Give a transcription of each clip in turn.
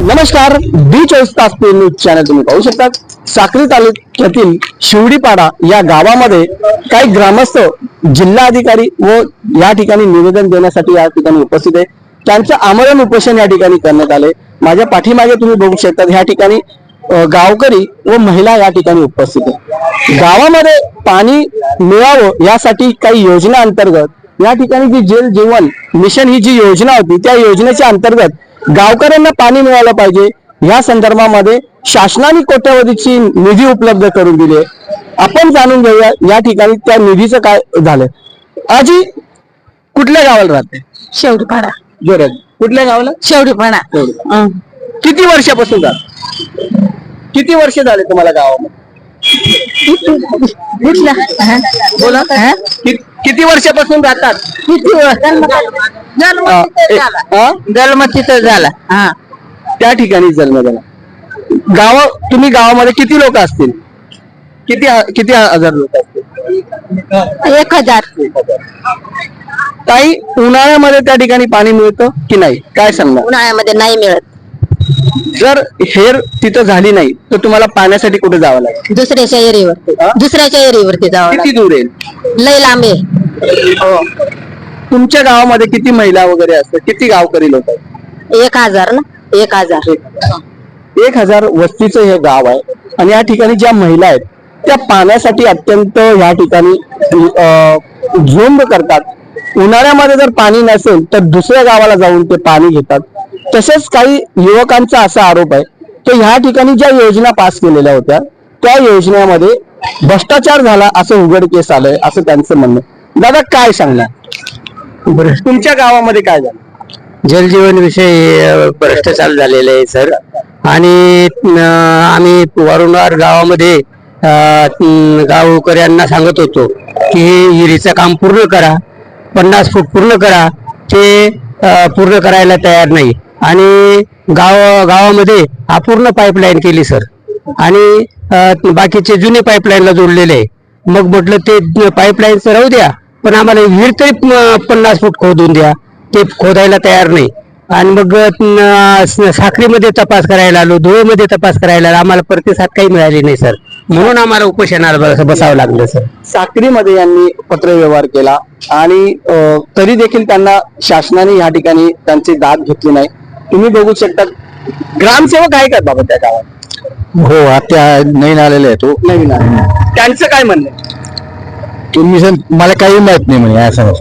नमस्कार बी चोवीस तास पे न्यूज चॅनल तुम्ही पाहू शकता. साक्री तालुक्यातील शिवडीपाडा या गावामध्ये काही ग्रामस्थ जिल्हाधिकारी व या ठिकाणी निवेदन देण्यासाठी या ठिकाणी उपस्थित आहे. त्यांचं आमरण उपोषण या ठिकाणी करण्यात आले माझ्या पाठीमागे तुम्ही बघू शकता या ठिकाणी गावकरी व महिला या ठिकाणी उपस्थित आहे गावामध्ये पाणी मिळावं यासाठी काही योजना अंतर्गत या ठिकाणी जी जल जीवन मिशन ही जी योजना होती त्या योजनेच्या अंतर्गत गावकऱ्यांना पाणी मिळालं पाहिजे. या संदर्भामध्ये शासनाने कोट्यवधीची निधी उपलब्ध करून दिली आहे. आपण जाणून घेऊया या ठिकाणी त्या निधीचं काय झालं. आजी कुठल्या गावाला राहते? शेवटीपाडा. बरं. कुठल्या गावाला? शेवटीपाडा. किती वर्षापासून जात? किती वर्ष झाले तुम्हाला गावामध्ये? हं? बोला? कि- किती वर्षापासून राहतात? किती वर्ष? जन्म झाला. तिथं हा. त्या ठिकाणी जन्म झाला. गाव तुम्ही गावामध्ये किती लोक असतील? किती किती हजार लोक असतील? एक हजार. काही उन्हाळ्यामध्ये त्या ठिकाणी पाणी मिळतं की नाही? काय सांगणार? उन्हाळ्यामध्ये नाही मिळत. जर हेर तिथं झाली नाही तर तुम्हाला पाण्यासाठी कुठे जावं लागेल? दुसऱ्याच्या एरीवरती. हा? दुसऱ्याच्या एरीवरती जावं किती दूर येईल. लय लांब आहे. तुमच्या गावामध्ये किती महिला वगैरे असतात? किती गावकरी लोक आहेत? एक हजार ना? एक हजार. एक हजार वस्तीचं हे गाव आहे. आणि या ठिकाणी ज्या महिला आहेत त्या पाण्यासाठी अत्यंत या ठिकाणी अं, झुंब करतात. उन्हाळ्यामध्ये जर पाणी नसेल तर दुसऱ्या गावाला जाऊन ते पाणी घेतात. तसेच काही युवकांचा असा आरोप आहे की ह्या ठिकाणी ज्या योजना पास केलेल्या होत्या त्या योजनेमध्ये भ्रष्टाचार झाला असं उघडकीस आलंय असं त्यांचं म्हणणं. दादा काय सांगणार? बरं. तुमच्या गावामध्ये काय झालं? जलजीवन विषयी भ्रष्टाचार झालेले आहे सर. आणि आम्ही वारंवार गावामध्ये गावकऱ्यांना सांगत होतो की हे विहिरीचं काम पूर्ण करा पन्नास फूट पूर्ण करा ते पूर्ण करायला तयार नाही. आणि गाव गावामध्ये अपूर्ण पाईपलाईन केली सर आणि बाकीचे जुने पाईपलाईनला जोडलेले आहे. मग म्हटलं ते पाईपलाईनचं राहू द्या पण आम्हाला विहीर तरी पन्नास फूट खोदून द्या. ते खोदायला तयार नाही. आणि मग साखरेमध्ये साखरीमध्ये तपास करायला आलो धुळेमध्ये तपास करायला आलो आम्हाला प्रतिसाद काही मिळाली नाही सर म्हणून आम्हाला उपोषणाला बस- बसावं लागलं सर साक्रीमध्ये यांनी पत्रव्यवहार केला आणि तरी देखील त्यांना शासनाने या ठिकाणी त्यांची दाद घेतली नाही. तुम्ही बघू शकता ग्रामसेवक आहे का बाबा त्या गावात? हो आता नवीन आलेले आहे तो नवीन आहे त्यांचं काय म्हणणं आहे? तुम्ही मला काही माहीत नाही म्हणे असं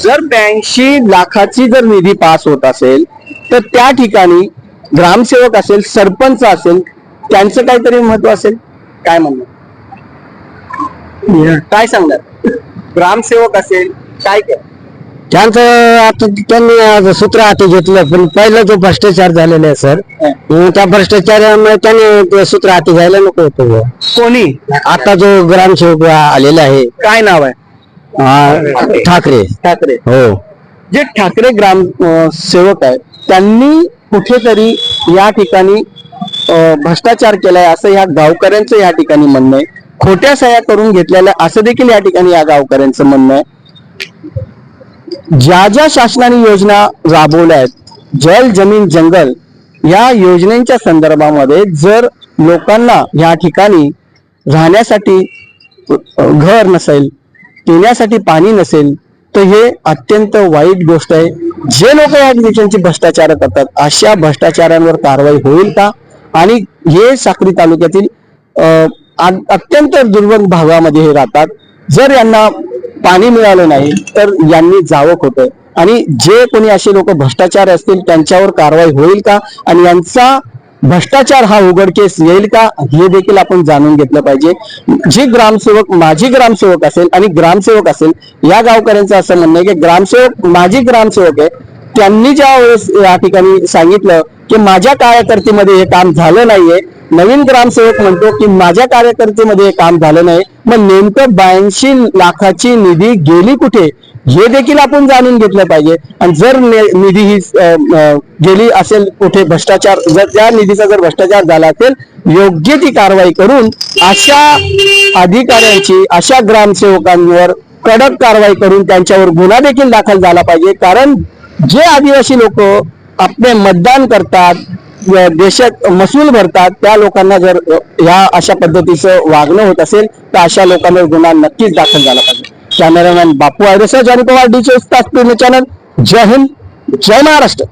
जर ब्याऐंशी लाखाची जर निधी पास होत असेल तर त्या ठिकाणी ग्रामसेवक असेल सरपंच असेल त्यांचं काहीतरी महत्त्व असेल? काय म्हणणं? काय सांगणार? ग्रामसेवक असेल काय काय त्यांचं आता त्यांनी आज सूत्र हाती घेतलं पण पहिला जो भ्रष्टाचार झालेला आहे सर त्या भ्रष्टाचारामुळे त्याने ते सूत्र हाती घ्यायला नको होतं. कोणी? आता जो ग्रामसेवक आलेला आहे. काय नाव आहे? ठाकरे. ठाकरे. हो. जे ठाकरे ग्राम सेवक आहेत त्यांनी कुठेतरी या ठिकाणी भ्रष्टाचार केलाय असं या गावकऱ्यांचं या ठिकाणी म्हणणं आहे. खोट्या सह्या करून घेतलेल्या असं देखील या ठिकाणी या गावकऱ्यांचं म्हणणं आहे. ज्या ज्या शासनाने योजना राबवल्या आहेत जल जमीन जंगल या योजनेच्या संदर्भामध्ये जर लोकांना या ठिकाणी राहण्यासाठी घर नसेल पिण्यासाठी पाणी नसेल तर हे अत्यंत वाईट गोष्ट आहे. जे लोक या ठिकाणची भ्रष्टाचार करतात अशा भ्रष्टाचारांवर कारवाई होईल का? आणि हे साक्री तालुक्यातील अत्यंत दुर्गम भागामध्ये हे राहतात. जर यांना पाणी मिळालं नाही तर यांनी जावं होतं आणि जे कोणी असे लोक भ्रष्टाचार असतील त्यांच्यावर कारवाई होईल का? आणि यांचा भ्रष्टाचार हा उघडकेस येईल का? हे देखील आपण जाणून घेतलं पाहिजे. जे ग्रामसेवक माजी ग्रामसेवक असेल आणि ग्रामसेवक असेल या गावकऱ्यांचं असं म्हणणं आहे की ग्रामसेवक माझी ग्रामसेवक आहे त्यांनी ज्या वेळेस या ठिकाणी सांगितलं की माझ्या कार्यकर्तेमध्ये हे काम झालं नाहीये नवीन ग्रामसेवक म्हणतो की माझ्या कार्यकर्तेमध्ये हे काम झालं नाही मग नेमकं ब्याऐंशी लाखाची निधी गेली कुठे? हे देखील आपण जाणून घेतलं पाहिजे. आणि जर निधी ही गेली असेल कुठे भ्रष्टाचार जर त्या निधीचा जर भ्रष्टाचार झाला असेल योग्य ती कारवाई करून अशा अधिकाऱ्यांची अशा ग्रामसेवकांवर कडक कारवाई करून त्यांच्यावर गुन्हा देखील दाखल झाला पाहिजे. कारण जे आदिवासी लोक आपले मतदान करतात देशात महसूल भरतात त्या लोकांना जर ह्या अशा पद्धतीचं वागणं होत असेल तर अशा लोकांवर गुन्हा नक्कीच दाखल झाला पाहिजे. कॅमेरामॅन बापू आयरसह जानी पवार डी चोवीस तास चॅनल. जय हिंद जय महाराष्ट्र.